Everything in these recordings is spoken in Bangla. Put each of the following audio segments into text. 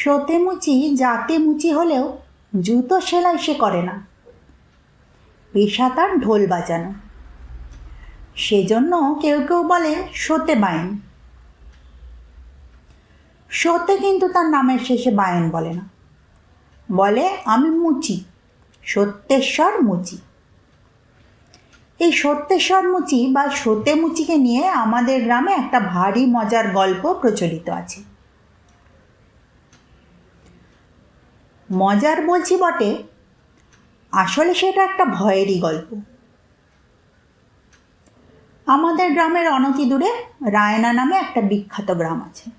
সতে মুচি, জাতে মুচি হলেও জুতো সেলাই সে করে না। পেশা তার ঢোল বাজানো। সেজন্য কেউ কেউ বলে সতে বায়েন। সতে কিন্তু তার নামের শেষে বায়েন বলে না। বলে আমি মুচি, সত্যেশ্বর মুচি। এই সত্যেশ্বর মুচি বা সতে মুচিকে নিয়ে আমাদের গ্রামে একটা ভারী মজার গল্প প্রচলিত আছে। মজার বলছি বটে, আসলে সেটা একটা ভয়েরই গল্প। আমাদের গ্রামের অনতি দূরে রায়না নামে একটা বিখ্যাত গ্রাম আছে।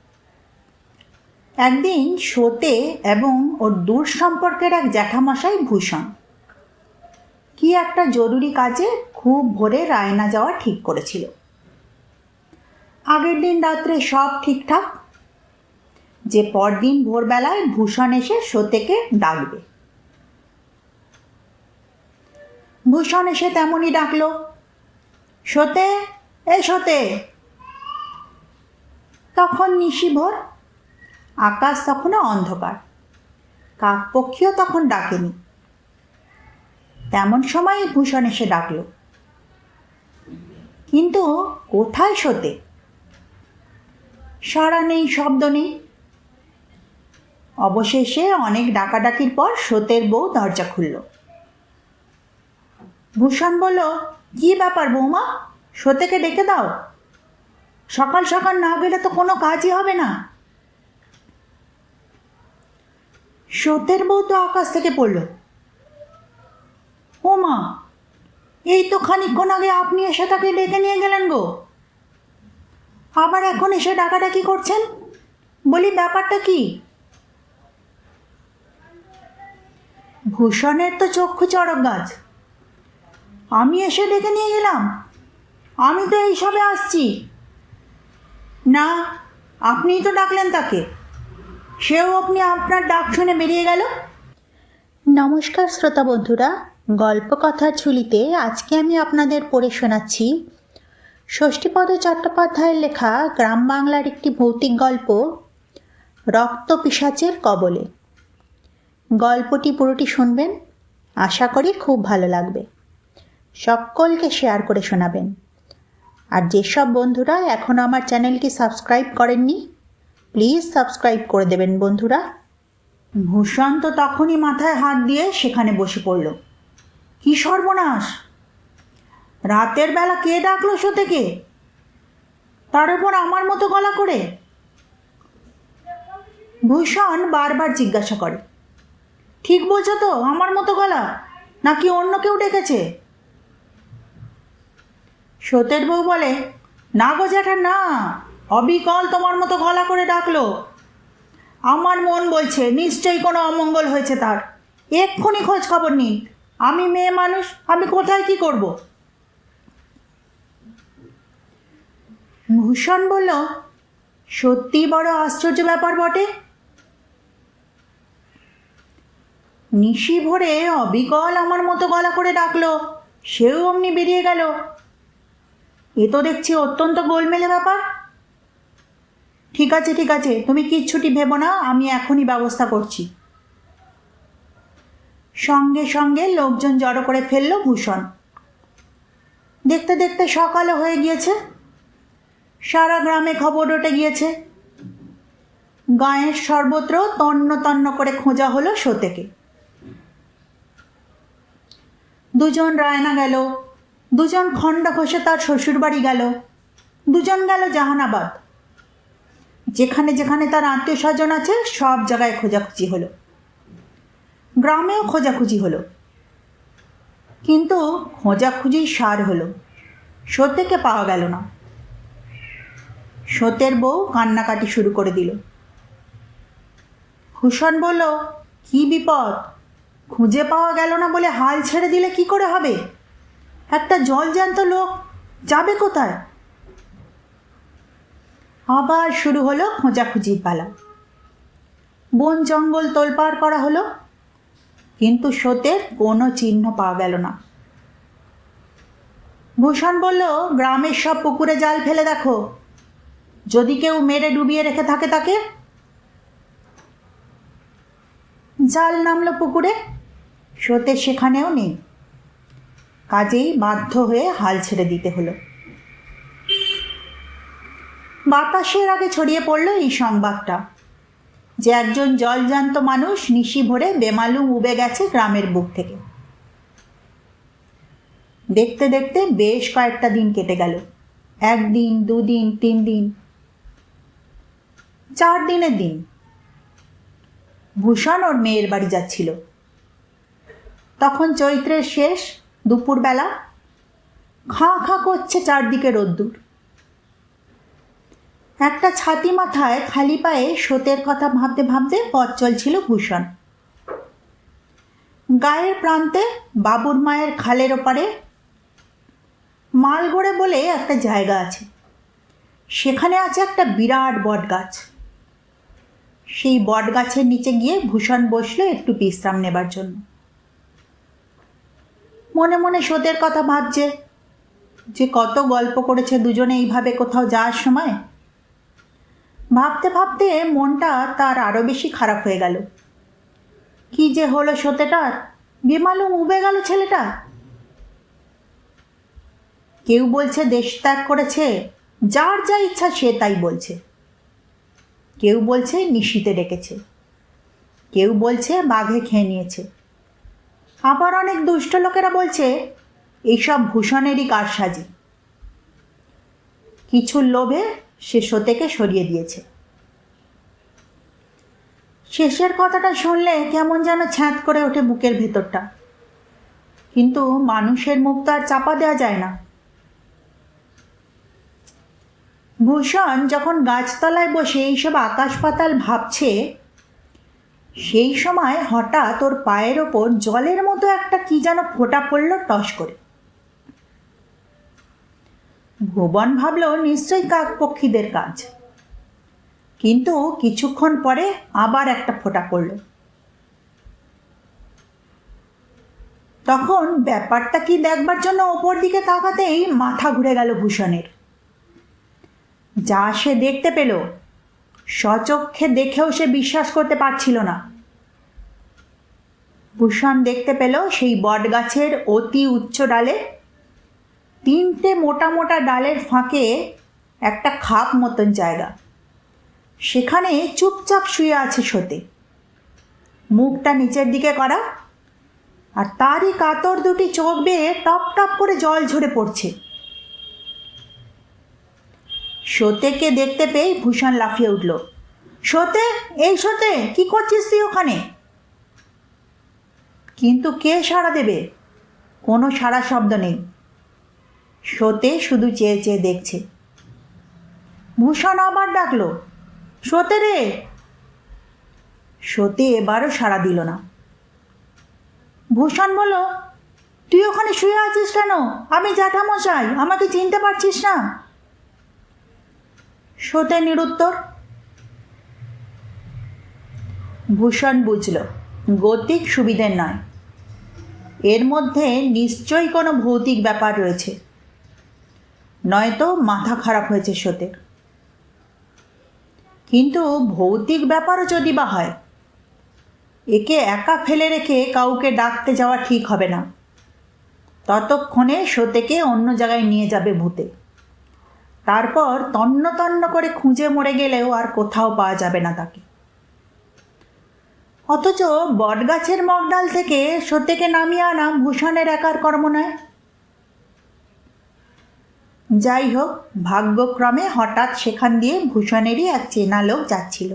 একদিন সতে এবং ওর দূর সম্পর্কের এক জ্যাঠামশাই ভূষণ। কি একটা জরুরি কাজে খুব ভোরে রায়না যাওয়া ঠিক করেছিল। আগের দিন রাত্রে সব ঠিকঠাক যে পরদিন ভোরবেলায় ভূষণ এসে সতেকে ডাকবে। ভূষণ এসে তেমনই ডাকলো সতে এ সতে তখন নিশি ভোর, আকাশ তখনও অন্ধকার, কাকপক্ষীও তখন ডাকেনি। তেমন সময় ভূষণ এসে ডাকলো, কিন্তু কোথায় সতে সাড়া নেই, শব্দ নেই। অবশেষে অনেক ডাকাডাকির পর সতের বউ দরজা খুলল। ভূষণ বলল, কি ব্যাপার বৌমা? সতেকে ডেকে দাও। সকাল সকাল না গেলে তো কোনো কাজই হবে না। সতের বউ তো আকাশ থেকে পড়ল। ও মা, এই তো খানিকক্ষণ আগে আপনি এসে তাকে ডেকে নিয়ে গেলেন গো। আবার এখন এসে ডাকাডাকি করছেন? বলি, ব্যাপারটা কি? ভূষণের তো চক্ষু চড়ক গাছ। আমি এসে ডেকে নিয়ে গেলাম। আমি তো এইসবে আসছি। না, আপনিই তো ডাকলেন তাকে। সেও আপনি আপনার ডাক শুনে বেরিয়ে গেল। নমস্কার শ্রোতা বন্ধুরা, গল্প কথার ঝুলিতে আজকে আমি আপনাদের পড়ে শোনাচ্ছি ষষ্ঠীপদ চট্টোপাধ্যায়ের লেখা গ্রাম বাংলার একটি ভৌতিক গল্প, রক্ত পিসাচের কবলে। গল্পটি পুরোটি শুনবেন? আশা করি খুব ভালো লাগবে। সকলকে শেয়ার করে শোনাবেন। আর যেসব বন্ধুরা এখনও আমার চ্যানেলটি সাবস্ক্রাইব করেননি, প্লিজ সাবস্ক্রাইব করে দেবেন বন্ধুরা। ভূষণ তো তখনই মাথায় হাত দিয়ে সেখানে বসে পড়ল। কি সর্বনাশ! রাতের বেলা কে ডাকলো শো থেকে তার উপর আমার মতো গলা করে? ভূষণ বারবার জিজ্ঞাসা করে। ঠিক বলছো তো, আমার মতো গলা। নাকি অন্য কেউ ডেকেছে? সতের বউ বলে, না গো জ্যাঠা না অবিকল তোমার মতো গলা করে ডাকলো। আমার মন বলছে, নিশ্চয়ই কোনো অমঙ্গল হয়েছে তার। এক্ষুনি খোঁজ খবর নিন, আমি মেয়ে মানুষ, আমি কোথায় কি করব? ভূষণ বলল সত্যি বড় আশ্চর্য ব্যাপার বটে। নিশি ভরে অবিকল আমার মতো গলা করে ডাকলো। সেও অমনি বেরিয়ে গেল। এ তো দেখছি অত্যন্ত গোলমেলে ব্যাপার। ঠিক আছে ঠিক আছে, তুমি কিচ্ছুটি ভেবো না, আমি এখনই ব্যবস্থা করছি। সঙ্গে সঙ্গে লোকজন জড়ো করে ফেলল ভূষণ। দেখতে দেখতে সকালও হয়ে গিয়েছে। সারা গ্রামে খবর উঠে গিয়েছে। গায়ের সর্বত্র তন্ন তন্ন করে খোঁজা হলো সতেকে। দুজন রায়না গেল। দুজন খণ্ড ঘষে তার শ্বশুরবাড়ি গেল। দুজন গেল জাহানাবাদ। যেখানে যেখানে তার আত্মীয় স্বজন আছে, সব জায়গায় খোঁজাখুঁজি হলো। গ্রামেও খোঁজাখুঁজি হলো। কিন্তু খোঁজাখুঁজির সার হলো। সত্যকে পাওয়া গেল না। সত্যের বউ কান্নাকাটি শুরু করে দিল। ভূষণ বলল, কি বিপদ? খুঁজে পাওয়া গেল না বলে হাল ছেড়ে দিলে কি করে হবে? একটা জলজ্যান্ত লোক যাবে কোথায়? আবার শুরু হলো খোঁজাখুঁজির পালা। বন জঙ্গল তোলপাড় করা হলো, কিন্তু সতের কোনো চিহ্ন পাওয়া গেল না। ভূষণ বলল, গ্রামের সব পুকুরে জাল ফেলে দেখো। যদি কেউ মেরে ডুবিয়ে রেখে থাকে তাকে? জাল নামলো পুকুরে সতে সেখানেও নেই। কাজেই বাধ্য হয়ে হাল ছেড়ে দিতে হলো। বাতাসের আগে ছড়িয়ে পড়ল এই সংবাদটা, যে একজন জলজান্ত মানুষ নিশি ভরে বেমালুম উবে গেছে গ্রামের বুক থেকে। দেখতে দেখতে বেশ কয়েকটা দিন কেটে গেল, একদিন, দুদিন তিন দিন চার দিনের দিন। ভূষণ ওর মেয়ের বাড়ি যাচ্ছিল। তখন চৈত্রের শেষ, দুপুরবেলা খাঁ খাঁ করছে চারদিকে রোদ্দুর। একটা ছাতি মাথায় খালি পায়ে সোতের কথা ভাবতে ভাবতে পথ চলছিল ভূষণ। গায়ের প্রান্তে বাবুর মায়ের খালের ওপারে মালগড়ে বলে একটা জায়গা আছে। সেখানে আছে একটা বিরাট বট গাছ সেই বট গাছের নিচে গিয়ে ভূষণ বসল একটু বিশ্রাম নেবার জন্য। মনে মনে সোতের কথা ভাবছে যে কত গল্প করেছে দুজনে এইভাবে কোথাও যাওয়ার সময়। ভাবতে ভাবতে মনটা তার আরও বেশি খারাপ হয়ে গেল। কি যে হলো সতেটার বেমালুম উবে গেল ছেলেটা। কেউ বলছে দেশ ত্যাগ করেছে, যার যা ইচ্ছা সে তাই বলছে। কেউ বলছে নিশিতে ডেকেছে। কেউ বলছে বাঘে খেয়ে নিয়েছে। আবার অনেক দুষ্ট লোকেরা বলছে, এইসব ভূষণেরই কারসাজি। কিছুর লোভে সে সতেকে সরিয়ে দিয়েছে। শেষের কথাটা শুনলে কেমন যেন ছ্যাঁত করে ওঠে বুকের ভেতরটা। কিন্তু মানুষের মুখ তো আর চাপা দেওয়া যায় না। ভূষণ যখন গাছতলায় বসে এইসব আকাশ পাতাল ভাবছে সেই সময় হঠাৎ ওর পায়ের ওপর জলের মতো একটা কি যেন ফোঁটা পড়ল টস করে। ভুবন ভাবল, নিশ্চয়ই কাক পক্ষীদের কাজ। কিন্তু কিছুক্ষণ পরে আবার একটা ফোঁটা পড়ল। তখন ব্যাপারটা কি দেখবার জন্য ওপর দিকে তাকাতেই মাথা ঘুরে গেল ভূষণের। যা সে দেখতে পেল সচক্ষে দেখেও সে বিশ্বাস করতে পারছিল না। ভূষণ দেখতে পেল সেই বটগাছের অতি উচ্চ ডালে। তিনটে মোটা মোটা ডালের ফাঁকে একটা খাপ মতন জায়গা। সেখানে চুপচাপ শুয়ে আছে সতে। মুখটা নিচের দিকে করা। আর তারই কাতর দুটি চোখ বেয়ে টপ টপ করে জল ঝরে পড়ছে। সতেকে দেখতে পেয়ে ভূষণ লাফিয়ে উঠল। সতে, এই সতে, কি করছিস তুই ওখানে? কিন্তু কে সাড়া দেবে? কোনো সাড়া শব্দ নেই। সতে শুধু চেয়ে চেয়ে দেখছে। ভূষণ আবার ডাকলো, সতে রে! সতে এবারও সাড়া দিল না। ভূষণ বলল, তুই ওখানে শুয়ে আছিস কেন? আমি জ্যাঠামশাই, আমাকে চিনতে পারছিস না? সতে নিরুত্তর, ভূষণ বুঝল, গতিক সুবিধের নয়। এর মধ্যে নিশ্চয়ই কোনো ভৌতিক ব্যাপার রয়েছে। নয়তো মাথা খারাপ হয়েছে সতের কিন্তু ভৌতিক ব্যাপারও যদি বা হয়, একে একা ফেলে রেখে কাউকে ডাকতে যাওয়া ঠিক হবে না। ততক্ষণে সতেকে অন্য জায়গায় নিয়ে যাবে ভূতে। তারপর তন্ন তন্ন করে খুঁজে মরে গেলেও আর কোথাও পাওয়া যাবে না তাকে। অথচ বটগাছের মগডাল থেকে সত্যকে নামিয়ে আনা ভূষণের একার কর্ম নয়। যাই হোক, ভাগ্যক্রমে হঠাৎ সেখান দিয়ে ভূষণেরই এক চেনা লোক যাচ্ছিল।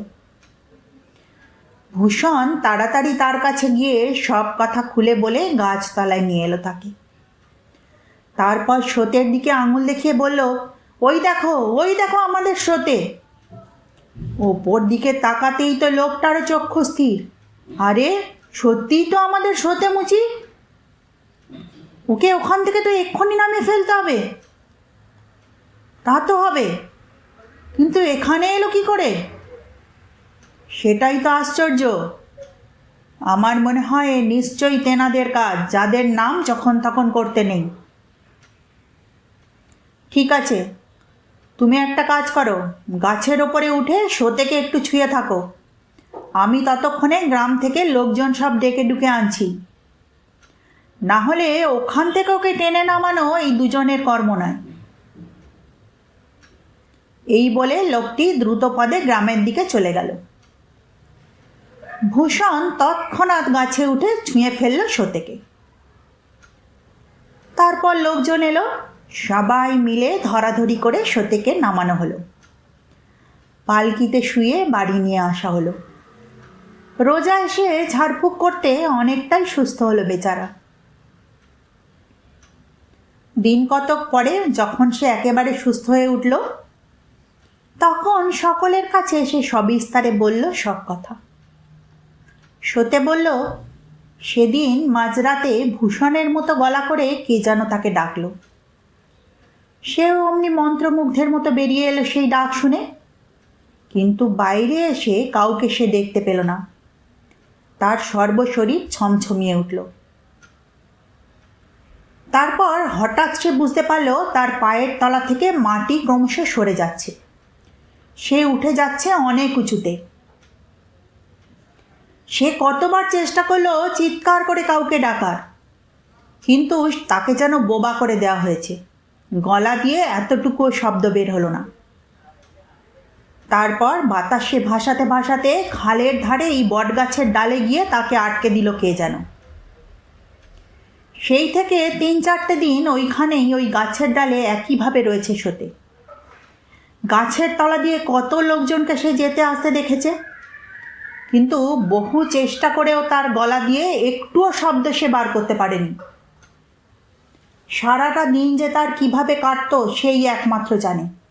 ভূষণ তাড়াতাড়ি তার কাছে গিয়ে সব কথা খুলে বলে গাছতলায় নিয়ে এলো তাকে। তারপর স্রোতের দিকে আঙুল দেখিয়ে বলল, ওই দেখো ওই দেখো আমাদের স্রোতে। ওপর দিকে তাকাতেই তো লোকটারও চক্ষু স্থির। আরে, সত্যিই তো আমাদের স্রোতে মুচি। ওকে ওখান থেকে তো এক্ষুনি নামিয়ে ফেলতে হবে। তা তো হবে। কিন্তু এখানে এলো কি করে? সেটাই তো আশ্চর্য। আমার মনে হয় নিশ্চয়ই তেনাদের কাজ, যাদের নাম যখন তখন করতে নেই। ঠিক আছে, তুমি একটা কাজ করো, গাছের ওপরে উঠে শোতেকে একটু ছুঁয়ে থাকো। আমি ততক্ষণে গ্রাম থেকে লোকজন সব ডেকে ডুকে আনছি। না হলে ওখান থেকে ওকে টেনে নামানো এই দুজনের কর্ম নয়। এই বলে লোকটি দ্রুত পদে গ্রামের দিকে চলে গেল। ভূষণ তৎক্ষণাৎ গাছে উঠে ছুঁয়ে ফেলল সতেকে। তারপর লোকজন এলো, সবাই মিলে ধরাধরি করে সতেকে নামানো হলো। পালকিতে শুয়ে বাড়ি নিয়ে আসা হলো। রোজা এসে ঝাড়ফুঁক করতে অনেকটাই সুস্থ হলো বেচারা। দিন কতক পরে যখন সে একেবারে সুস্থ হয়ে উঠল, তখন সকলের কাছে সে সবিস্তারে বলল সব কথা। সতে বলল, সেদিন মাঝরাতে ভূষণের মতো গলা করে কে যেন তাকে ডাকলো। সেও অমনি মন্ত্রমুগ্ধের মতো বেরিয়ে এলো সেই ডাক শুনে। কিন্তু বাইরে এসে কাউকে সে দেখতে পেল না। তার সর্বশরীর ছমছমিয়ে উঠল। তারপর হঠাৎ সে বুঝতে পারল তার পায়ের তলা থেকে মাটি ক্রমশ সরে যাচ্ছে। সে উঠে যাচ্ছে অনেক উঁচুতে। সে কতবার চেষ্টা করল চিৎকার করে কাউকে ডাকার, কিন্তু তাকে যেন বোবা করে দেওয়া হয়েছে। গলা দিয়ে এতটুকুও শব্দ বের হলো না। তারপর বাতাসে ভাসাতে ভাসাতে খালের ধারে এই বটগাছের ডালে গিয়ে তাকে আটকে দিল কে যেন। সেই থেকে তিন চারটে দিন ওইখানেই ওই গাছের ডালে একইভাবে রয়েছে সতে। গাছের তলা দিয়ে কত লোকজনকে সে যেতে আসতে দেখেছে। কিন্তু বহু চেষ্টা করেও তার গলা দিয়ে একটুও শব্দ সে বার করতে পারেনি। সারাটা দিন যে তার কীভাবে কাটতো সেই একমাত্র জানে।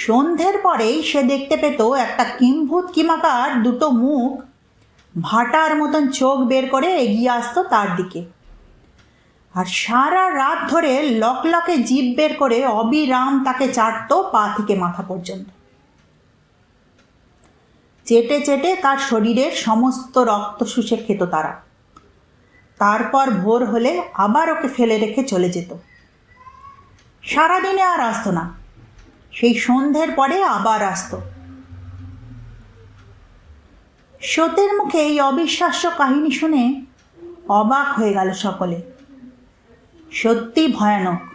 সন্ধ্যের পরেই সে দেখতে পেত একটা কিম্ভূত কিমাকার দুটো মুখ ভাটার মতন চোখ বের করে এগিয়ে আসতো তার দিকে। আর সারা রাত ধরে লকলকে জিভ বের করে অবিরাম তাকে চাটতো পা থেকে মাথা পর্যন্ত। চেটে চেটে তার শরীরের সমস্ত রক্ত শুষে খেত তারা। তারপর ভোর হলে আবার ওকে ফেলে রেখে চলে যেত। সারাদিনে আর আসতো না। সেই সন্ধ্যের পরে আবার আসত। সতের মুখে এই অবিশ্বাস্য কাহিনী শুনে অবাক হয়ে গেল সকলে। সত্যি ভয়ানক।